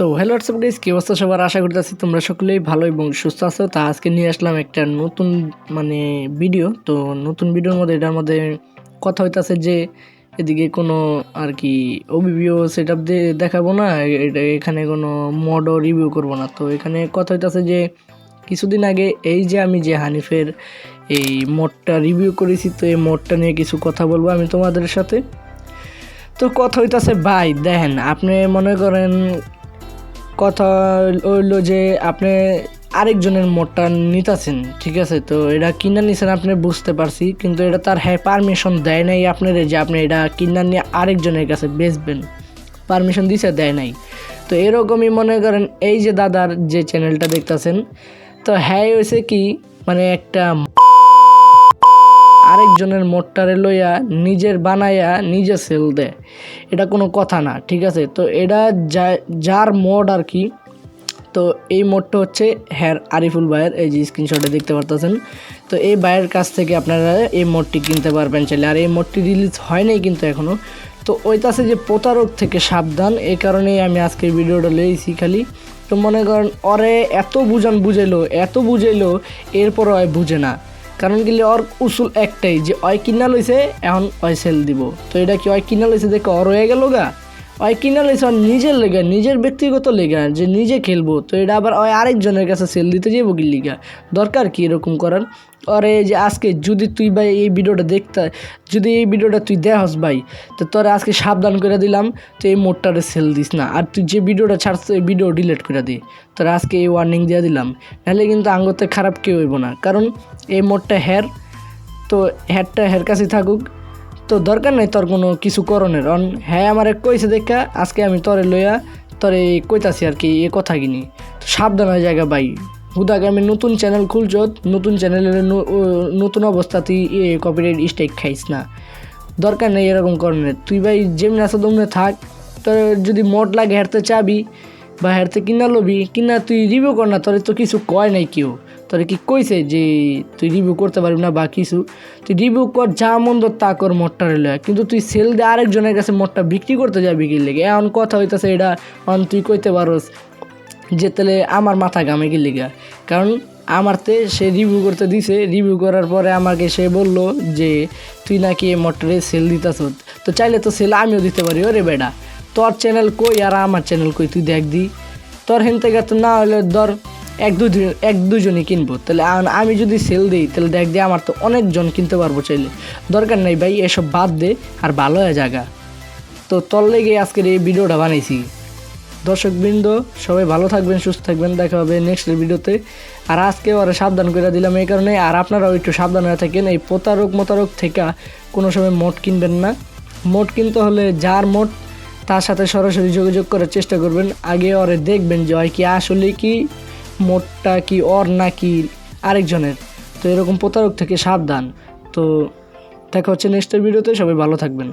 So hello WhatsApp guys কি অবস্থা সবার? আশা করতেছি তোমরা সকলেই ভালো এবং সুস্থ আছো। তা আজকে নিয়ে আসলাম একটা নতুন মানে ভিডিও তো নতুন ভিডিওর মধ্যে এটার মধ্যে কথা হইতাছে যে, এদিকে কোনো আর কি ওবিবিও সেট আপ দিয়ে দেখাবো না এটা এখানে কোনো মডও রিভিউ করব না। তো এখানে কথা হইতাছে যে, কিছুদিন আগে এই যে আমি যে হানিফের এই মোডটা রিভিউ করেছি, তো এই মোডটা নিয়ে কিছু কথা বলব আমি তোমাদের সাথে। তো কথা হইতাছে, ভাই, দেখেন, আপনি মনে করেন কথা হইল যে আপনি আরেকজনের মোটটা নিতেছেন, ঠিক আছে? তো এটা কিনা নিছেন আপনি বুঝতে পারছি, কিন্তু এটা তার হ্যাঁ পারমিশন দেয় নাই আপনার যে আপনি এটা কিনা নিয়ে আরেকজনের কাছে বেচবেন। পারমিশন দিছে, দেয় নাই। তো এরকমই মনে করেন এই যে দাদার যে চ্যানেলটা দেখতেছেন, তো হ্যাঁ হয়েছে কি? মানে একটা আরেকজনের মোটটারে লইয়া নিজের বানাইয়া নিজে সেল দেয়। এটা কোনো কথা না, ঠিক আছে? তো এটা যার মোড আর কি, তো এই মোডটা হচ্ছে হ্যার আরিফুল ভাইয়ের, এই যে স্ক্রিনশটে দেখতে পারতেছেন। তো এই ভাইয়ের কাছ থেকে আপনারা এই মোডটি কিনতে পারবেন চাইলে। আর এই মোডটি রিলিজ হয় নাই কিন্তু এখনও তো ওই ওইটাছে যে প্রতারক থেকে সাবধান এই কারণেই আমি আজকে ভিডিওটা লইছি খালি। তো মনে করেন, অরে এত বুঝান বুঝাইলো, এত বুঝাইলো এরপর ওই বুঝে না। কারণ কি ওর উসুল একটাই, যে অয় কিনা লইছে, এখন অয় সেল দিব। তো এটা কি অয় কিনা লইছে দেখে অর হয়ে গেল গা? অয় কিনা লইছে নিজের লেগা, নিজের ব্যক্তিগত লেগা, যে নিজে খেলব। তো এটা আবার ওই আরেকজনের কাছে সেল দিতে যাব কি লিগা? দরকার কি এরকম করার? অরে যে আজকে যদি তুই ভাই এই ভিডিওটা দেখতে, যদি এই ভিডিওটা তুই দেহস ভাই, তো তোর আজকে সাবধান করে দিলাম, তো এই মোটটারে সেল দিস না। আর তুই যে ভিডিওটা ছাড়ছ, এই ভিডিও ডিলিট করে দে। তোর আজকে এই ওয়ার্নিং দিয়ে দিলাম। নাহলে কিন্তু আঙ্গতে খারাপ কেউ হইব না। কারণ এই মোটটা হেয়ার তো হেয়ারটা হেয়ার কাছে থাকুক। তো দরকার নাই তোর কোনো কিছু করণের। অন হ্যাঁ আমার এক কইছে দেখা, আজকে আমি তরে লইয়া তরে কইতাছি আর কি এ কথা কিনি। তো সাবধান হয়ে জায়গা ভাই। হুদাকে আমি নতুন চ্যানেল খুলছ, নতুন চ্যানেলের নতুন অবস্থাতেই এ কপিরাইট স্ট্রাইক খাইস না। দরকার নেই এরকম করণের। তুই ভাই যেমনি আসো দমনে থাক। তোর যদি মোট লাগে হেরতে চাবি বা হেরতে কিনা লবি, কিনা তুই রিভিউ কর না, তোর তো কিছু কয় নাই কেউ। তোর কি কইছে যে তুই রিভিউ করতে পারবি না বা কিছু? তুই রিভিউ কর, যা মন্দ তা কর মোটটা রেলে কিন্তু তুই সেল দিয়ে আরেকজনের কাছে মোটটা বিক্রি করতে যাবি কি লেগে? এমন কথা হইতেছে এটা অন তুই কইতে পারোস যে তাহলে আমার মাথা গামে কি লেগা? কারণ আমারতে সে রিভিউ করতে দিছে রিভিউ করার পরে আমাকে সে বলল যে, তুই নাকি এই মোটরে সেল দিতাস তো চাইলে তো সেল আমিও দিতে পারি, ওরে বেটা। তোর চ্যানেল কই আর আমার চ্যানেল কই? তুই দেখ দি। তোর হেন থেকে তো না হলে ধর এক দুজন এক দুজনই কিনবো। তাহলে আমি যদি সেল দিই, তাহলে দেখ দিয়ে আমার তো অনেকজন কিনতে পারব চাইলে। দরকার নেই ভাই, এসব বাদ দে, আর ভালো হয়ে জায়গা তো তল লেগে আজকের এই ভিডিওটা বানাইছি। দর্শকবৃন্দ, সবাই ভালো থাকবেন, সুস্থ থাকবেন, দেখা হবে নেক্সট ভিডিওতে। আর আজকে ওরা সাবধান করে দিলাম এই কারণে, আর আপনারাও একটু সাবধান হয়ে থাকেন, এই প্রতারক মোতারক থেকে কোনো সময় মোট কিনবেন না। মোট কিনতে হলে যার মোট, তার সাথে সরাসরি যোগাযোগ করার চেষ্টা করবেন। আগে ওরে দেখবেন যে হয় কি, আসলে কি মোটটা কি অর্না কি, আরেকজনের। তো এরকম প্রতারক থেকে সাবধান। তো দেখা হচ্ছে নেক্সটের ভিডিওতে সবাই ভালো থাকবেন।